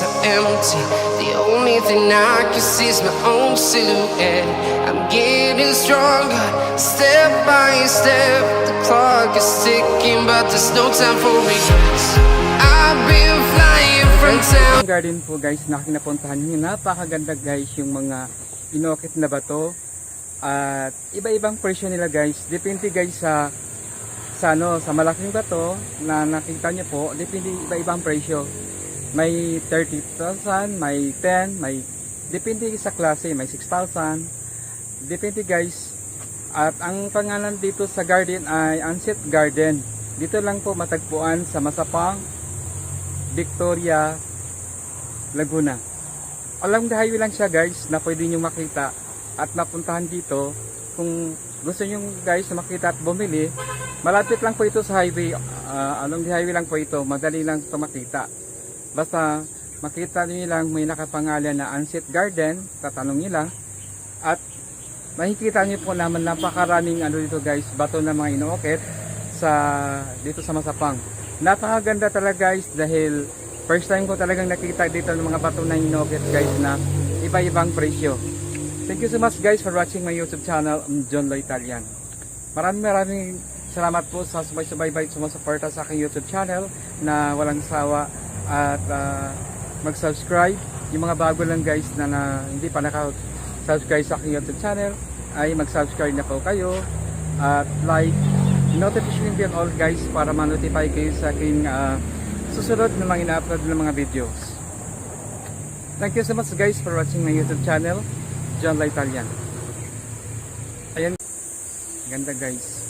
streets are empty. The only thing I can see is my own silhouette. I'm getting stronger, step by step. The clock is ticking, but there's no time for regrets. I've been flying from town. Garden po guys na aking napuntahan nyo, napakaganda guys yung mga inokit na bato at iba-ibang presyo nila guys. Depende guys sa sa ano, sa malaking bato na nakita nyo po, depende iba-ibang presyo. May 30,000, may 10, may depende sa klase, may 6,000. Depende guys. At ang pangalan dito sa garden ay Unset Garden. Dito lang po matagpuan sa Masapang, Victoria, Laguna. Along the highway lang siya guys na pwede nyo makita at napuntahan dito kung gusto nyo guys na makita at bumili malapit lang po ito sa highway Ah, along the highway lang po ito madali lang ito makita basta makita nyo lang may nakapangalan na Unset Garden tatanong lang. At makikita nyo po naman napakaraming ano dito guys bato na mga inuokit sa dito sa Masapang. Napakaganda talaga guys dahil first time ko talagang nakita dito ng mga bato na inuokit guys na iba-ibang presyo. Thank you so much guys for watching my youtube channel. Um, John Lo Italian maraming maraming salamat po sa subay-subaybay sumusuporta sa aking youtube channel na walang sawa at ah, mag-subscribe. Yung mga bago lang guys na, na hindi pa naka-subscribe sa aking youtube channel ay mag-subscribe na po kayo at like notification bell all guys para ma-notify kayo sa aking ah, susunod na mga ina-upload ng mga videos. Thank you so much guys for watching my youtube channel John La Italian ayan. Ganda guys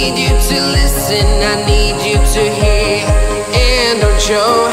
need you to listen, I need you to hear, and don't show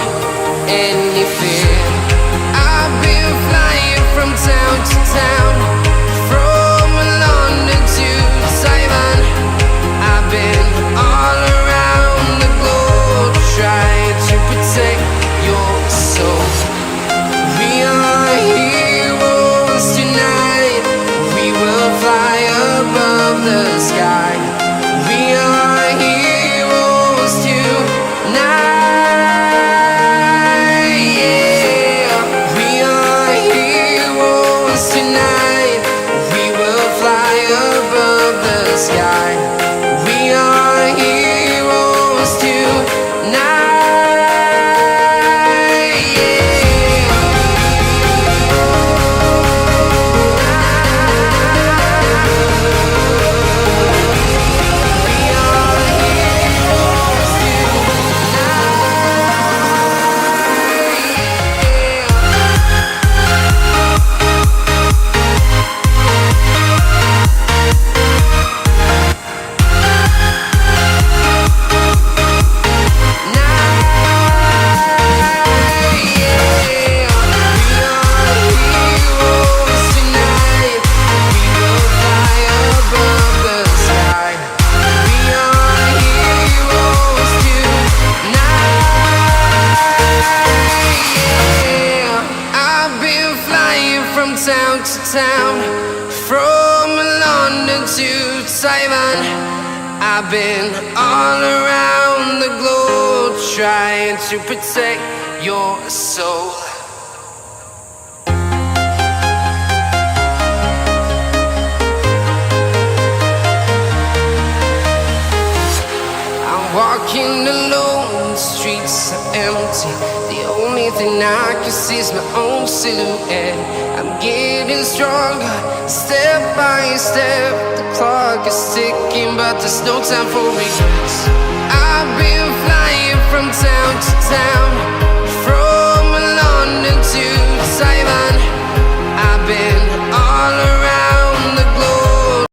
town to town, from London to Taiwan. I've been all around the globe trying to protect your soul. I'm walking alone, the streets are empty. The only I can see is my own silhouette. I'm getting stronger, step by step. The clock is ticking, but there's no time for regrets.